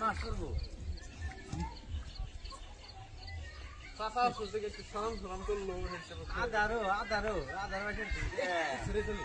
মাছ করব আদারো আদারো আদারো ছেড়ে চলি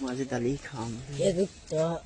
Muss ich da liegen haben. Ja gut, da,